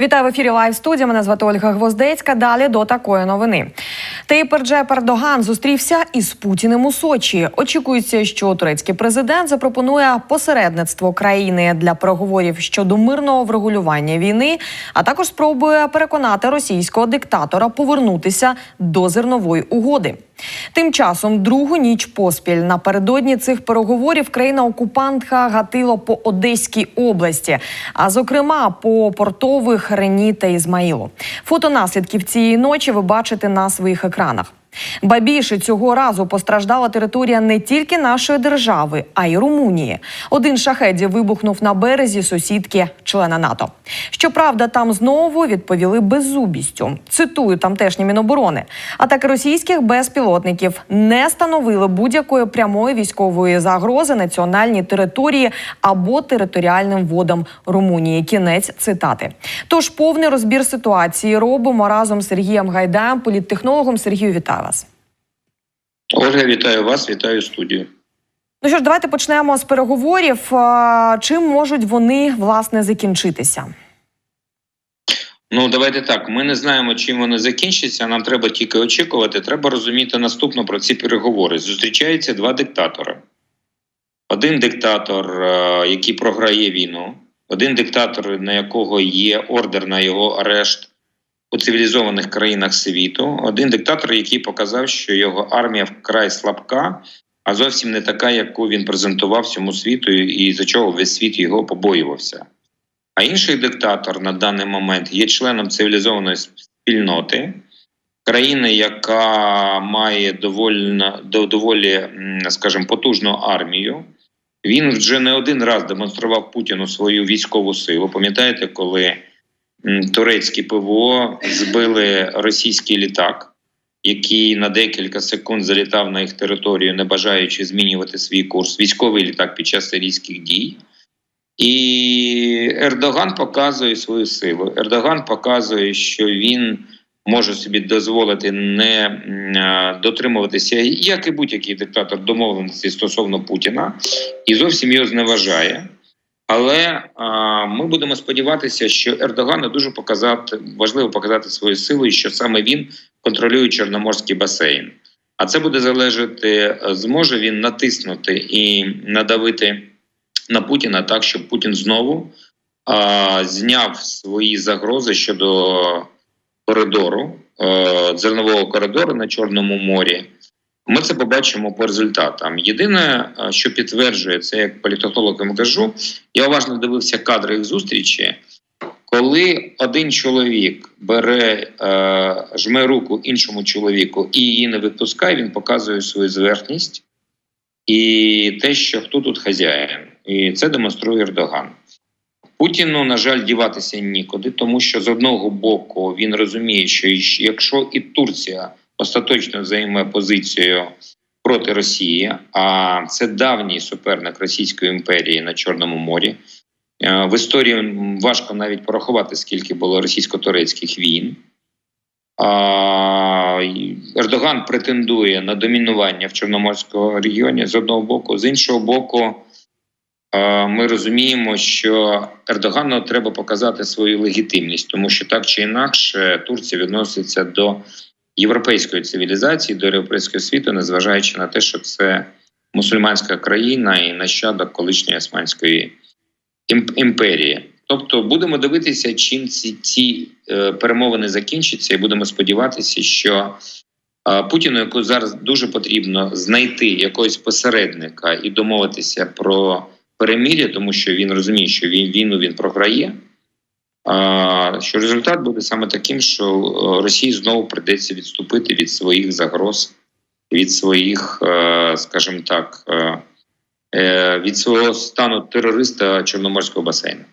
Вітаю в ефірі Лайв студія. Мене звати Ольга Гвоздецька. Далі до такої новини. Таїп Реджеп Ердоган зустрівся із Путіним у Сочі. Очікується, що турецький президент запропонує посередництво країни для переговорів щодо мирного врегулювання війни, а також спробує переконати російського диктатора повернутися до зернової угоди. Тим часом другу ніч поспіль напередодні цих переговорів країна-окупантка гатила по Одеській області, а зокрема по портових Рені та Ізмаїлу. Фото наслідків цієї ночі ви бачите на своїх екранах. Ба більше цього разу постраждала територія не тільки нашої держави, а й Румунії. Один шахеді вибухнув на березі сусідки члена НАТО. Щоправда, там знову відповіли беззубістю. Цитую тамтешні міноборони. Атаки російських безпілотників не становили будь-якої прямої військової загрози національній території або територіальним водам Румунії. Кінець цитати. Тож повний розбір ситуації робимо разом з Сергієм Гайдаєм, політтехнологом. Сергію, вітаю вас. Ольга, вітаю вас, вітаю студію. Ну що ж, давайте почнемо з переговорів. Чим можуть вони власне закінчитися? Ну давайте так. Ми не знаємо, чим вони закінчаться. Нам треба тільки очікувати. Треба розуміти наступно про ці переговори. Зустрічаються два диктатори. Один диктатор, е, який програє війну, один диктатор, на якого є ордер на його арешт у цивілізованих країнах світу. Один диктатор, який показав, що його армія вкрай слабка, а зовсім не така, яку він презентував всьому світу, і за чого весь світ його побоювався. А інший диктатор на даний момент є членом цивілізованої спільноти, країни, яка має доволі, доволі скажімо, потужну армію. Він вже не один раз демонстрував Путіну свою військову силу. Пам'ятаєте, коли турецькі ПВО збили російський літак, який на декілька секунд залітав на їх територію, не бажаючи змінювати свій курс, військовий літак під час сирійських дій. І Ердоган показує свою силу. Ердоган показує, що він може собі дозволити не дотримуватися, як і будь-який диктатор домовленості стосовно Путіна, і зовсім його зневажає. Але а, ми будемо сподіватися, що Ердогану дуже показати важливо показати свою силу, і що саме він контролює Чорноморський басейн. А це буде залежати, е, зможе він натиснути і надавити на Путіна так, щоб Путін знову а, зняв свої загрози щодо коридору, е, зернового коридору на Чорному морі. Ми це побачимо по результатам. Єдине, е, що підтверджує це, як політолог вам кажу, я уважно дивився кадри їх зустрічі. Коли один чоловік бере, е, жме руку іншому чоловіку і її не відпускає, він показує свою зверхність і те, що хто тут хазяїн, і це демонструє Ердоган. Путіну, на жаль, діватися нікуди, тому що з одного боку він розуміє, що якщо і Турція остаточно займе позицію проти Росії, а це давній суперник Російської імперії на Чорному морі. Е, В історії важко навіть порахувати, скільки було російсько-турецьких війн. Ердоган претендує на домінування в Чорноморському регіоні з одного боку, з іншого боку, е, ми розуміємо, що Ердогану треба показати свою легітимність, тому що так чи інакше Турція відноситься до європейської цивілізації, до європейського світу, незважаючи на те, що це мусульманська країна і нащадок колишньої Османської ім- імперії. Тобто будемо дивитися, чим ці, ці е, перемовини закінчаться, і будемо сподіватися, що е, Путіну, яку зараз дуже потрібно знайти якогось посередника і домовитися про перемир'я, тому що він розуміє, що він війну він програє. Що результат буде саме таким, що е, Росії знову придеться відступити від своїх загроз, від своїх, е, скажімо так, е, від свого стану терориста Чорноморського басейну.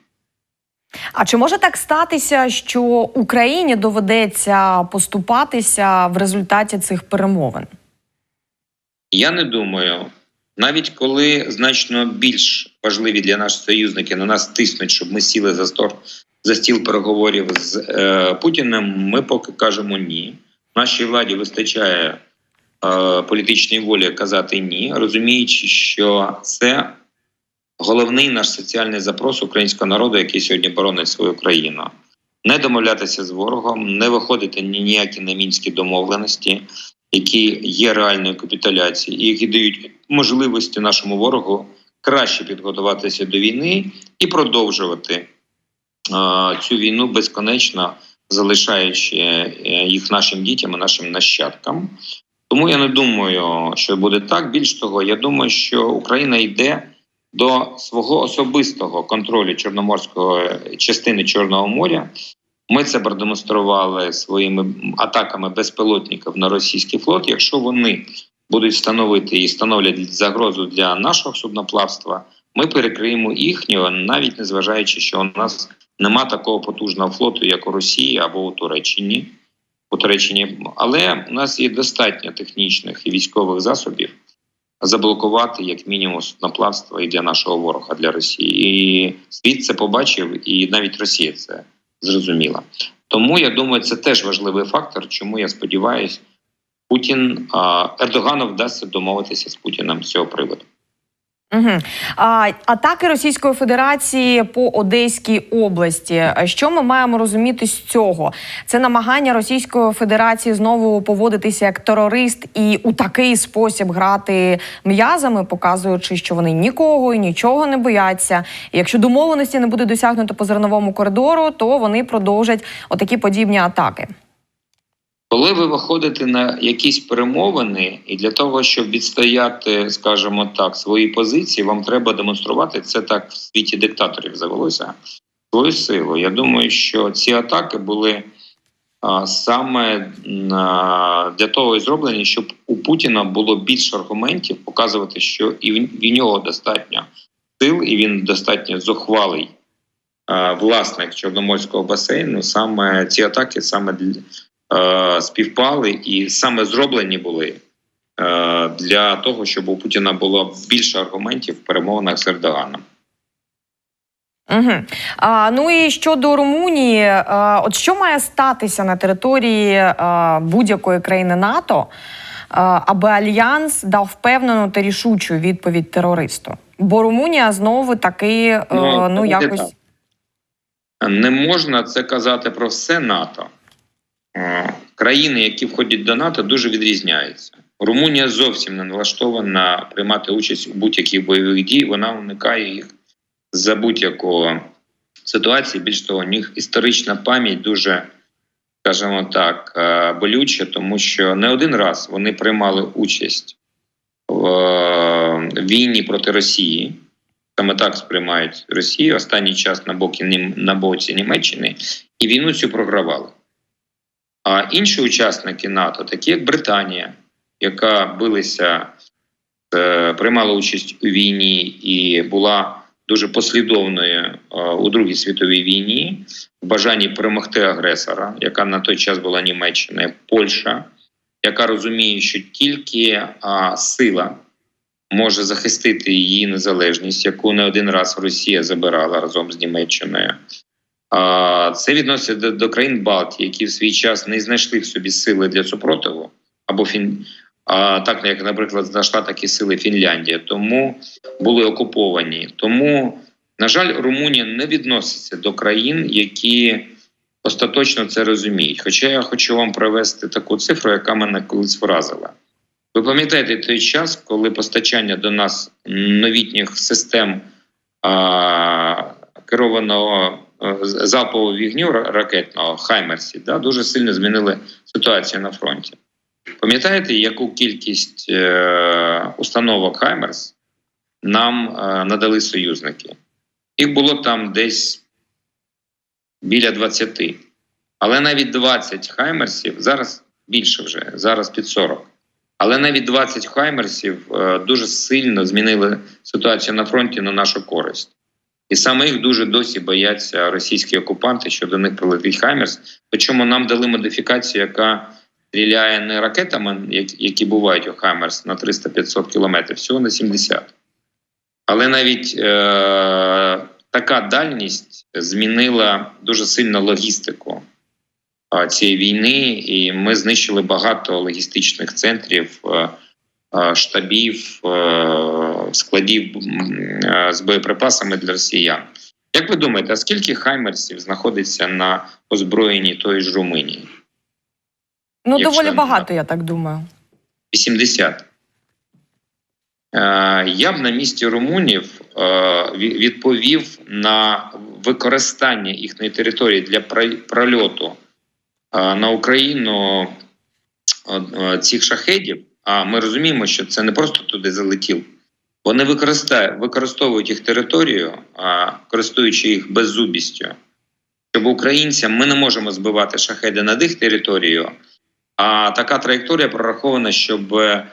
А чи може так статися, що Україні доведеться поступатися в результаті цих перемовин? Я не думаю, навіть коли значно більш важливі для нас союзники на нас тиснуть, щоб ми сіли за стор за стіл переговорів з е, Путіним, ми поки кажемо ні. Нашій владі вистачає е, політичної волі казати ні, розуміючи, що це головний наш соціальний запрос українського народу, який сьогодні боронить свою країну. не домовлятися з ворогом, не виходити ні ніякі на мінські домовленості, які є реальною капітуляцією, і які дають можливості нашому ворогу краще підготуватися до війни і продовжувати цю війну безконечно, залишаючи е, їх нашим дітям і нашим нащадкам. Тому я не думаю, що буде так. Більш того, я думаю, що Україна йде до свого особистого контролю чорноморської частини Чорного моря. Ми це продемонстрували своїми атаками безпілотників на російський флот. Якщо вони будуть становити і становлять загрозу для нашого судноплавства, ми перекриємо їхнього, навіть незважаючи, що у нас нема такого потужного флоту, як у Росії або у Туреччині. У Туреччині, але у нас є достатньо технічних і військових засобів заблокувати як мінімум судноплавство і для нашого ворога для Росії. І світ це побачив, і навіть Росія це зрозуміла. Тому я думаю, це теж важливий фактор. Чому я сподіваюся, Путін Ердогану вдасться домовитися з Путіним з цього приводу. Угу. А, атаки Російської Федерації по Одеській області. Що ми маємо розуміти з цього? Це намагання Російської Федерації знову поводитися як терорист і у такий спосіб грати м'язами, показуючи, що вони нікого і нічого не бояться. Якщо домовленості не буде досягнуто по зерновому коридору, то вони продовжать отакі подібні атаки. Коли ви виходите на якісь перемовини, і для того, щоб відстояти, скажімо так, свої позиції, вам треба демонструвати це так в світі диктаторів завелося свою силу. Я думаю, що ці атаки були а, саме а, для того і зроблені, щоб у Путіна було більше аргументів показувати, що і в, нього достатньо сил, і він достатньо зухвалий а, власник чорноморського басейну. Саме ці атаки саме для співпали і саме зроблені були е, для того, щоб у Путіна було більше аргументів в перемовинах з Ердоганом. Угу. А, ну і щодо Румунії, а, от що має статися на території будь-якої країни НАТО, а, аби альянс дав впевнену та рішучу відповідь терористу? Бо Румунія знову таки ну, ну якось так. не можна це казати про все НАТО. Е, Країни, які входять до НАТО, дуже відрізняються. Румунія зовсім не налаштована приймати участь у будь-яких бойових дій. Вона уникає їх за будь-якої ситуації. Більш того, у них історична пам'ять дуже, скажімо так, е, болюча, тому що не один раз вони приймали участь в е, війні проти Росії. Саме так сприймають Росію останній час на боці на боці Німеччини, і війну цю програвали. А інші учасники НАТО, такі як Британія, яка билися, е, приймала участь у війні і була дуже послідовною е, у Другій світовій війні, в бажанні перемогти агресора, яка на той час була Німеччина, Польща, яка розуміє, що тільки сила може захистити її незалежність, яку не один раз Росія забирала разом з Німеччиною. Це відноситься до, до країн Балтії, які в свій час не знайшли в собі сили для супротиву, або фін... а, так як, наприклад, знайшла такі сили Фінляндія, тому були окуповані. Тому, на жаль, Румунія не відноситься до країн, які остаточно це розуміють. Хоча я хочу вам привести таку цифру, яка мене колись вразила. Ви пам'ятаєте той час, коли постачання до нас новітніх систем а, керованого залпового вігню ракетного Хаймерсі да, дуже сильно змінили ситуацію на фронті. Пам'ятаєте, яку кількість е, установок Хаймерс нам е, надали союзники? Їх було там десь біля 20. Але навіть 20 Хаймерсів зараз більше вже, зараз під 40. Але навіть 20 Хаймерсів е, дуже сильно змінили ситуацію на фронті на нашу користь. І саме їх дуже досі бояться російські окупанти, що до них прилетить Хаймерс. Причому нам дали модифікацію, яка стріляє не ракетами, які бувають у Хаймерс на 300-500 кілометрів, всього на 70. Але навіть е- така дальність змінила дуже сильно логістику цієї війни, і ми знищили багато логістичних центрів. Е штабів, складів з боєприпасами для росіян. Як ви думаєте, а скільки хаймерсів знаходиться на озброєнні тої ж Румунії? Ну Якщо доволі багато, я так думаю. 80. Е, Я б на місці румунів е, відповів на використання їхньої території для прольоту е, на Україну е, е, цих шахедів. А ми розуміємо, що це не просто туди залетів. Вони використовують їх територію, користуючи їх беззубістю. Щоб українцям ми не можемо збивати шахеди над їх територією, а така траєкторія прорахована, щоб е,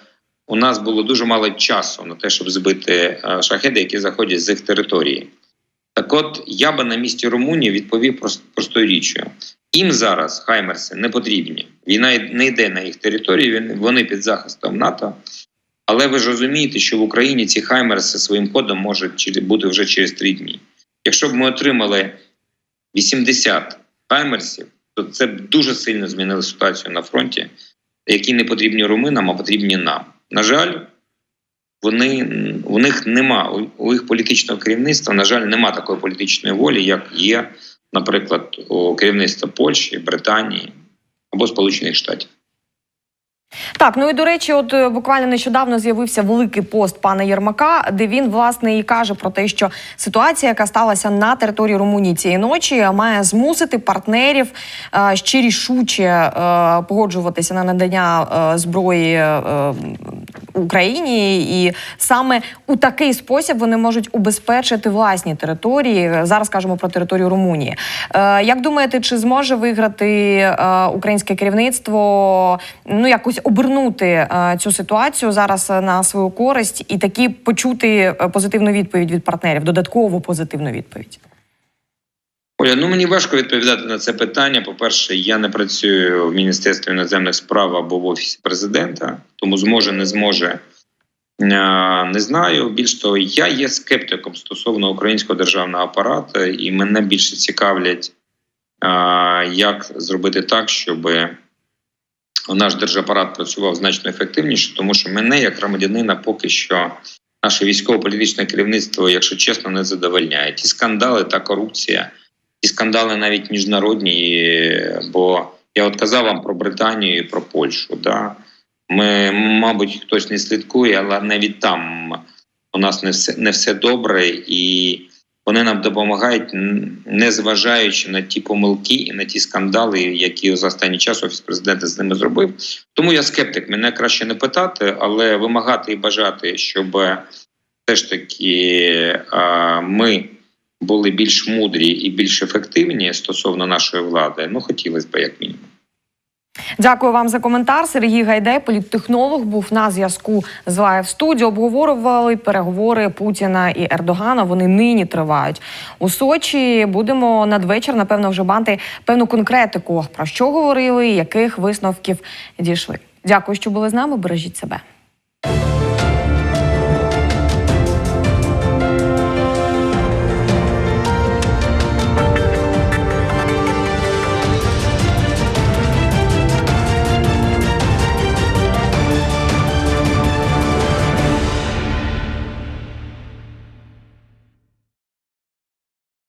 у нас було дуже мало часу на те, щоб збити е, шахеди, які заходять з їх території. Так от я би на місці Румунії відповів прос- простою річчю. Їм зараз хаймерси не потрібні. Війна не йде на їх території, вони під захистом НАТО. Але ви ж розумієте, що в Україні ці хаймерси своїм ходом можуть бути вже через три дні. Якщо б ми отримали 80 хаймерсів, то це б дуже сильно змінило ситуацію на фронті, які не потрібні руминам, а потрібні нам. На жаль, вони у них нема у- їх політичного керівництва. На жаль, нема такої політичної волі, як є, наприклад, у керівництва Польщі, Британії або Сполучених Штатів. Так, ну і до речі, от е, буквально нещодавно з'явився великий пост пана Єрмака, де він власне і каже про те, що ситуація, яка сталася на території Румунії цієї ночі, має змусити партнерів е, ще рішуче е, погоджуватися на надання е, зброї е, Україні, і саме у такий спосіб вони можуть убезпечити власні території. Зараз кажемо про територію Румунії. Е, Як думаєте, чи зможе виграти е, українське керівництво? Ну якось обернути е, цю ситуацію зараз е, на свою користь і таки почути е, позитивну відповідь від партнерів, додаткову позитивну відповідь? Оля, ну мені важко відповідати на це питання. По-перше, я не працюю в Міністерстві іноземних справ або в Офісі президента, тому зможе, не зможе. Не знаю. Більш того, я є скептиком стосовно українського державного апарату, і мене більше цікавлять, як зробити так, щоб наш держапарат працював значно ефективніше, тому що мене, як громадянина, поки що наше військово-політичне керівництво, якщо чесно, не задовольняє. Ті скандали та корупція і скандали навіть міжнародні. Бо я от казав вам про Британію і про Польщу. Да? Ми, мабуть, хтось не слідкує, але навіть там у нас не все не все добре, і вони нам допомагають, не зважаючи на ті помилки і на ті скандали, які за останній час офіс президента з ними зробив. Тому я скептик. Мене краще не питати, але вимагати і бажати, щоб все ж таки ми були більш мудрі і більш ефективні стосовно нашої влади. Ну хотілося б як мінімум. Дякую вам за коментар. Сергій Гайдай, політтехнолог, був на зв'язку з Лайв студіо. Обговорювали переговори Путіна і Ердогана. Вони нині тривають у Сочі. Будемо надвечір, напевно, вже мати певну конкретику про що говорили, яких висновків дійшли. Дякую, що були з нами. Бережіть себе.